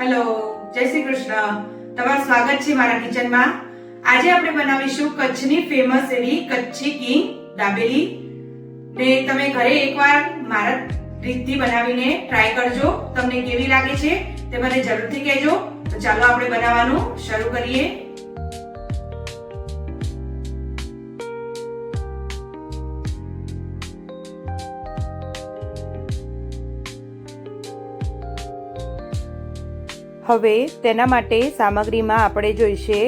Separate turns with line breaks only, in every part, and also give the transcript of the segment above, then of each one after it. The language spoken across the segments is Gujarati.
હેલો જય શ્રી કૃષ્ણ. તમારું સ્વાગત છે મારા કિચનમાં. આજે આપણે બનાવીશું કચ્છની ફેમસ એવી કચ્છી કિંગ દાબેલી. ને તમે ઘરે એકવાર મારા રીતથી બનાવીને ટ્રાય કરજો. તમને કેવી લાગે છે તે મને જરૂરથી કહેજો. તો ચાલો આપણે બનાવવાનું શરૂ કરીએ.
હવે તેના માટે સામગ્રીમાં આપણે જોઈશે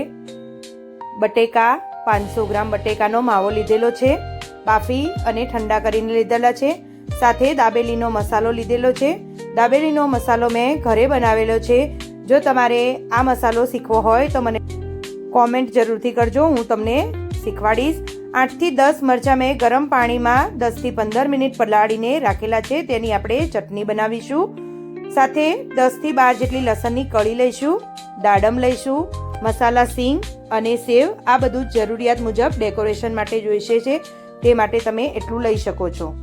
બટેકા, પાંચસો ગ્રામ બટેકાનો માવો લીધેલો છે, બાફી અને ઠંડા કરીને લીધેલા છે, સાથે દાબેલીનો મસાલો લીધેલો છે. દાબેલીનો મસાલો મેં ઘરે બનાવેલો છે. જો તમારે આ મસાલો શીખવો હોય તો મને કોમેન્ટ જરૂરથી કરજો, હું તમને શીખવાડીશ. આઠથી દસ મરચાં મેં ગરમ પાણીમાં દસથી પંદર મિનિટ પલાળીને રાખેલા છે, તેની આપણે ચટણી બનાવીશું. સાથે દસથી બાર જેટલી લસણની કળી લઈશું, દાડમ લઈશું, મસાલા સિંગ અને સેવ આ બધું જરૂરિયાત મુજબ ડેકોરેશન માટે જોઈશે છે, તે માટે તમે એટલું લઈ શકો છો.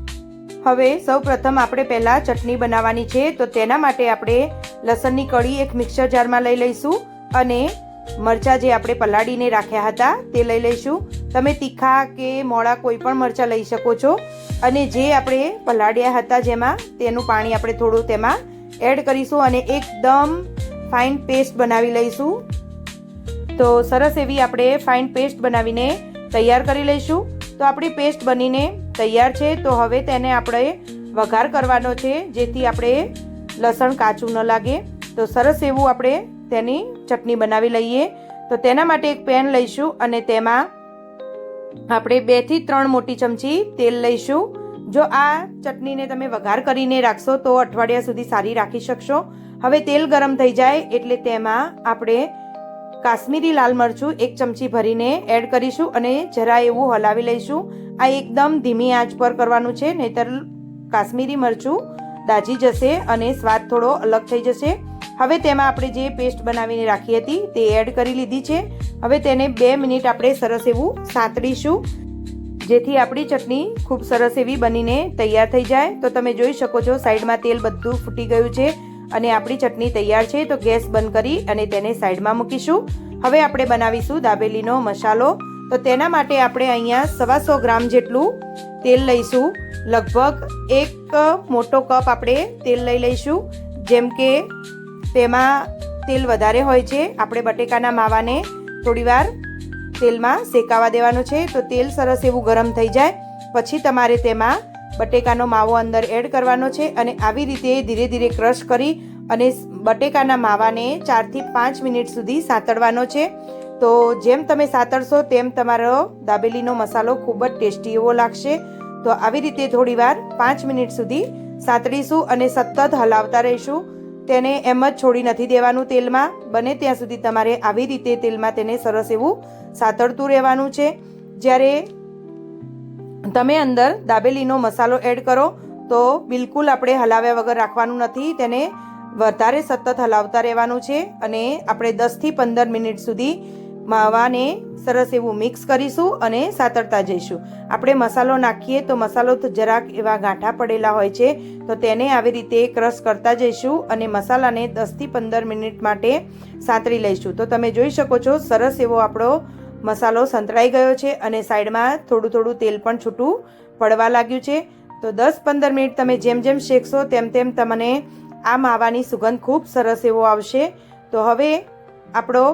હવે સૌ પ્રથમ આપણે પહેલાં ચટણી બનાવવાની છે, તો તેના માટે આપણે લસણની કળી એક મિક્સર જારમાં લઈ લઈશું અને મરચાં જે આપણે પલાળીને રાખ્યા હતા, તે લઈ લઈશું. તમે તીખા કે મોળા કોઈ પણ મરચાં લઈ શકો છો. અને જે આપણે પલાળ્યા હતા જેમાં, તેનું પાણી આપણે થોડું તેમાં એડ કરીશું અને એકદમ ફાઇન પેસ્ટ બનાવી લઈશું. તો સરસ એવી આપણે ફાઇન પેસ્ટ બનાવીને તૈયાર કરી લઈશું. તો આપણી પેસ્ટ બનીને તૈયાર છે. તો હવે તેને આપણે વઘાર કરવાનો છે, જેથી આપણે લસણ કાચું ન લાગે. તો સરસ એવું આપણે તેની ચટણી બનાવી લઈએ. તો તેના માટે એક પેન લઈશું અને તેમાં આપણે બેથી ત્રણ મોટી ચમચી તેલ લઈશું. જો આ ચટણીને તમે વઘાર કરીને રાખશો તો અઠવાડિયા સુધી સારી રાખી શકશો. હવે તેલ ગરમ થઈ જાય એટલે તેમાં આપણે કાશ્મીરી લાલ મરચું એક ચમચી ભરીને એડ કરીશું અને જરા એવું હલાવી લઈશું. આ એકદમ ધીમી આંચ પર કરવાનું છે, નહીતર કાશ્મીરી મરચું દાજી જશે અને સ્વાદ થોડો અલગ થઈ જશે. હવે તેમાં આપણે જે પેસ્ટ બનાવીને રાખી હતી તે એડ કરી લીધી છે. હવે તેને બે મિનિટ આપણે સરસ એવું સાંતળીશું. જેથી આપણી ચટણી ખૂબ સરસ એવી બનીને તૈયાર થઈ જાય. તો તમે જોઈ શકો છો, સાઈડમાં તેલ બધું ફૂટી ગયું છે અને આપણી ચટણી તૈયાર છે. તો ગેસ બંધ કરી અને તેને સાઈડમાં મૂકીશું. હવે આપણે બનાવીશું દાબેલીનો મસાલો. તો તેના માટે આપણે અહીંયા સવાસો ગ્રામ જેટલું તેલ લઈશું. લગભગ એક મોટો કપ આપણે તેલ લઈ લઈશું. જેમ કે તેમાં તેલ વધારે હોય છે. આપણે બટેકાના માવાને થોડીવાર તેલમાં શેકાવા દેવાનું છે તો તેલ સરસ એવું ગરમ થઈ જાય. પછી તમારે તેમાં બટેકાનો માવો અંદર એડ કરવાનો છે અને આવી રીતે ધીરે ધીરે ક્રશ કરી અને બટેકાના માવાને ચારથી પાંચ મિનિટ સુધી સાતળવાનો છે. તો જેમ તમે સાતળશો તેમ તમારો દાબેલીનો મસાલો ખૂબ જ ટેસ્ટી એવો લાગશે. તો આવી રીતે થોડીવાર પાંચ મિનિટ સુધી સાંતળીશું અને સતત હલાવતા રહીશું. તેને એમ જ છોડી નથી દેવાનું તેલમાં. બને ત્યાં સુધી તમારે આવી રીતે તેલમાં તેને સરસ એવું સાતળતું રહેવાનું છે. જ્યારે તમે અંદર દાબેલીનો મસાલો એડ કરો, તો બિલકુલ આપણે હલાવ્યા વગર રાખવાનું નથી. તેને વધારે સતત હલાવતા રહેવાનું છે અને આપણે દસથી પંદર મિનિટ સુધી માવાને સરસ એવું મિક્સ કરીશું અને સાતરતા જઈશું. આપણે મસાલો નાખીએ તો મસાલો તો જરાક એવા ગાંઠા પડેલા હોય છે, તો તેને આવી રીતે ક્રશ કરતા જઈશું અને મસાલાને દસથી પંદર મિનિટ માટે સાંતળી લઈશું. તો તમે જોઈ શકો છો, સરસ એવો આપણો મસાલો સંતળાઈ ગયો છે અને સાઈડમાં થોડું થોડું તેલ પણ છૂટું પડવા લાગ્યું છે. તો દસ પંદર મિનિટ તમે જેમ જેમ શેકશો તેમ તેમ તમને આ માવાની સુગંધ ખૂબ સરસ એવો આવશે. તો હવે આપણો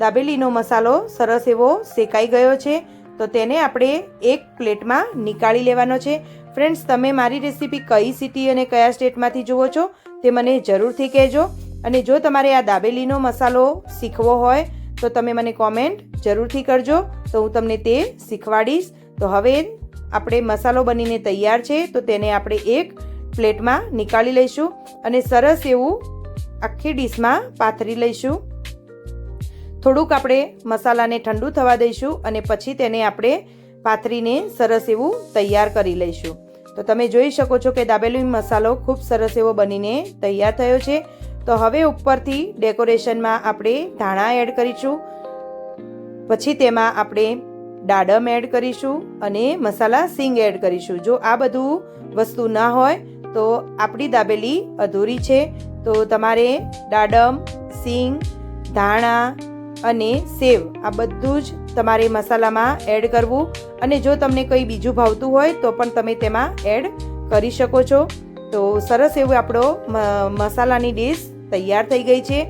દાબેલીનો મસાલો સરસ એવો શેકાઈ ગયો છે, તો તેને આપણે એક પ્લેટમાં નીકાળી લેવાનો છે. ફ્રેન્ડ્સ, તમે મારી રેસીપી કઈ સિટી અને કયા સ્ટેટમાંથી જુઓ છો તે મને જરૂરથી કહેજો. અને જો તમારે આ દાબેલીનો મસાલો શીખવો હોય, તો તમે મને કોમેન્ટ જરૂરથી કરજો. તો હું તમને તે શીખવાડીશ. તો હવે આપણે મસાલો બનીને તૈયાર છે, તો તેને આપણે એક પ્લેટમાં નીકાળી લઈશું અને સરસ એવું આખી ડીશમાં પાથરી લઈશું. થોડુંક આપણે મસાલાને ઠંડુ થવા દઈશું અને પછી તેને આપણે પાથરીને સરસ એવું તૈયાર કરી લઈશું. તો તમે જોઈ શકો છો કે દાબેલી મસાલો ખૂબ સરસ એવો બનીને તૈયાર થયો છે. તો હવે ઉપરથી ડેકોરેશનમાં આપણે ધાણા એડ કરીશું. પછી તેમાં આપણે દાડમ એડ કરીશું અને મસાલા સિંગ એડ કરીશું. જો આ બધું વસ્તુ ના હોય તો આપણી દાબેલી અધૂરી છે. તો તમારે દાડમ, સિંગ, ધાણા અને સેવ, આ બધું જ તમારે મસાલામાં એડ કરવું. અને જો તમને કંઈ બીજું ભાવતું હોય, તો પણ તમે તેમાં એડ કરી શકો છો. તો સરસ એવું આપણો મસાલાની ડીશ તૈયાર થઈ ગઈ છે.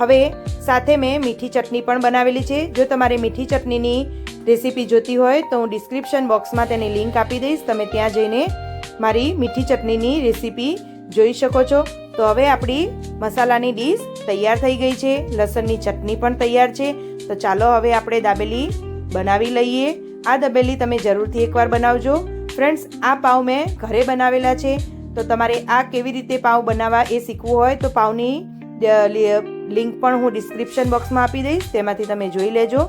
હવે સાથે મેં મીઠી ચટણી પણ બનાવેલી છે. જો તમારે મીઠી ચટણીની રેસીપી જોતી હોય, તો હું ડિસ્ક્રિપ્શન બોક્સમાં તેની લિંક આપી દઈશ. તમે ત્યાં જઈને મારી મીઠી ચટણીની રેસીપી જોઈ શકો છો. તો હવે આપણી મસાલાની ડીશ તૈયાર થઈ ગઈ છે. લસણની ચટણી પણ તૈયાર છે. તો ચાલો હવે આપણે દાબેલી બનાવી લઈએ. આ દાબેલી તમે જરૂરથી એકવાર બનાવજો. ફ્રેન્ડ્સ, આ પાઉં મેં ઘરે બનાવેલા છે. તો તમારે આ કેવી રીતે પાઉં બનાવવા એ શીખવું હોય તો પાઉંની લિંક પણ હું ડિસ્ક્રિપ્શન બોક્સમાં આપી દઈશ. તેમાંથી તમે જોઈ લેજો.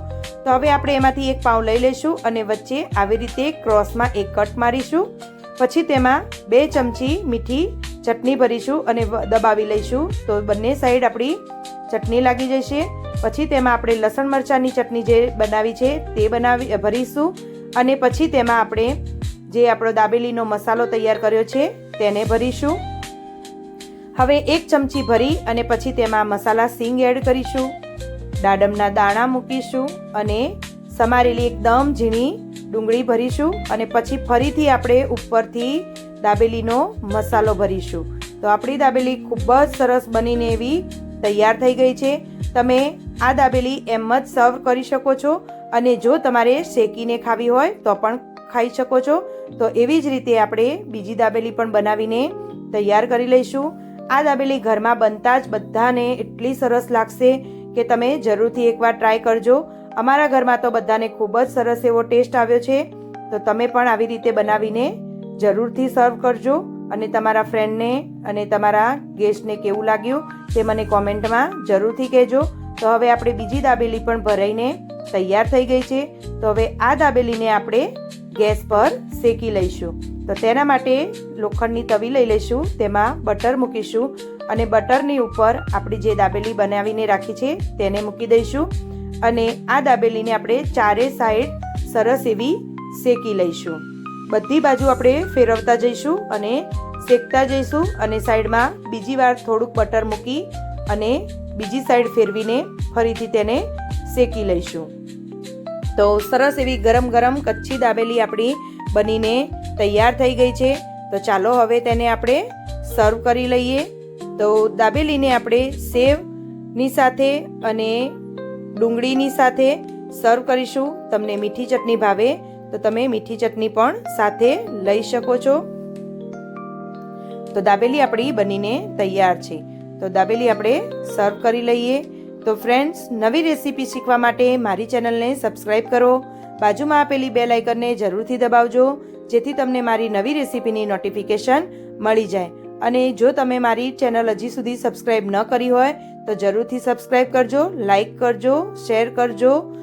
તો હવે આપણે એમાંથી એક પાઉં લઈ લઈશું અને વચ્ચે આવી રીતે ક્રોસમાં એક કટ મારીશું. પછી તેમાં બે ચમચી મીઠી ચટણી ભરીશું અને દબાવી લઈશું. તો બંને સાઈડ આપણી ચટણી લાગી જશે. પછી તેમાં આપણે લસણ મરચાંની ચટણી જે બનાવી છે, તે બનાવી ભરીશું. અને પછી તેમાં આપણે જે આપણો દાબેલીનો મસાલો તૈયાર કર્યો છે, તેને ભરીશું. હવે એક ચમચી ભરી અને પછી તેમાં મસાલા સિંગ એડ કરીશું. દાડમના દાણા મૂકીશું અને સમારેલી એકદમ ઝીણી ડુંગળી ભરીશું. અને પછી ફરીથી આપણે ઉપરથી દાબેલીનો મસાલો ભરીશું. તો આપણી દાબેલી ખૂબ જ સરસ બનીને એવી તૈયાર થઈ ગઈ છે. તમે આ દાબેલી એમ જ સર્વ કરી શકો છો અને જો તમારે શેકીને ખાવી હોય તો પણ ખાઈ શકો છો. તો એવી જ રીતે આપણે બીજી દાબેલી પણ બનાવીને તૈયાર કરી લઈશું. આ દાબેલી ઘરમાં બનતા જ બધાને એટલી સરસ લાગશે કે તમે જરૂરથી એકવાર ટ્રાય કરજો. અમારા ઘરમાં તો બધાને ખૂબ જ સરસ એવો ટેસ્ટ આવ્યો છે. તો તમે પણ આવી રીતે બનાવીને જરૂરથી સર્વ કરજો અને તમારા ફ્રેન્ડને અને તમારા ગેસ્ટને કેવું લાગ્યું તે મને કોમેન્ટમાં જરૂરથી કહેજો. તો હવે આપણે બીજી દાબેલી પણ ભરાઈને તૈયાર થઈ ગઈ છે. તો હવે આ દાબેલીને આપણે ગેસ પર શેકી લઈશું. તો તેના માટે લોખંડની તવી લઈ લઈશું, તેમાં બટર મૂકીશું અને બટરની ઉપર આપણી જે દાબેલી બનાવીને રાખી છે તેને મૂકી દઈશું. અને આ દાબેલીને આપણે ચારે સાઈડ સરસ એવી શેકી લઈશું. બધી બાજુ આપણે ફેરવતા જઈશું અને શેકતા જઈશું અને સાઈડમાં બીજી વાર થોડુંક બટર મૂકી અને બીજી સાઈડ ફેરવીને ફરીથી તેને શેકી લઈશું. તો સરસ એવી ગરમ ગરમ કચ્છી દાબેલી આપણી બનીને તૈયાર થઈ ગઈ છે. તો ચાલો હવે તેને આપણે સર્વ કરી લઈએ. તો દાબેલીને આપણે સેવની સાથે અને ડુંગળીની સાથે સર્વ કરીશું. તમને મીઠી ચટણી ભાવે તો તમે મીઠી ચટણી પણ સાથે લઈ શકો છો. તો દાબેલી આપણી બનીને તૈયાર છે. તો દાબેલી આપણે સર્વ કરી લઈએ. તો ફ્રેન્ડ્સ, નવી રેસીપી શીખવા માટે મારી ચેનલને સબસ્ક્રાઈબ કરો. બાજુમાં આપેલી બે લાઇકનને જરૂરથી દબાવજો, જેથી તમને મારી નવી રેસીપીની નોટિફિકેશન મળી જાય. અને જો તમે મારી ચેનલ હજી સુધી સબસ્ક્રાઈબ ન કરી હોય, તો જરૂરથી સબસ્ક્રાઈબ કરજો, લાઇક કરજો, શેર કરજો.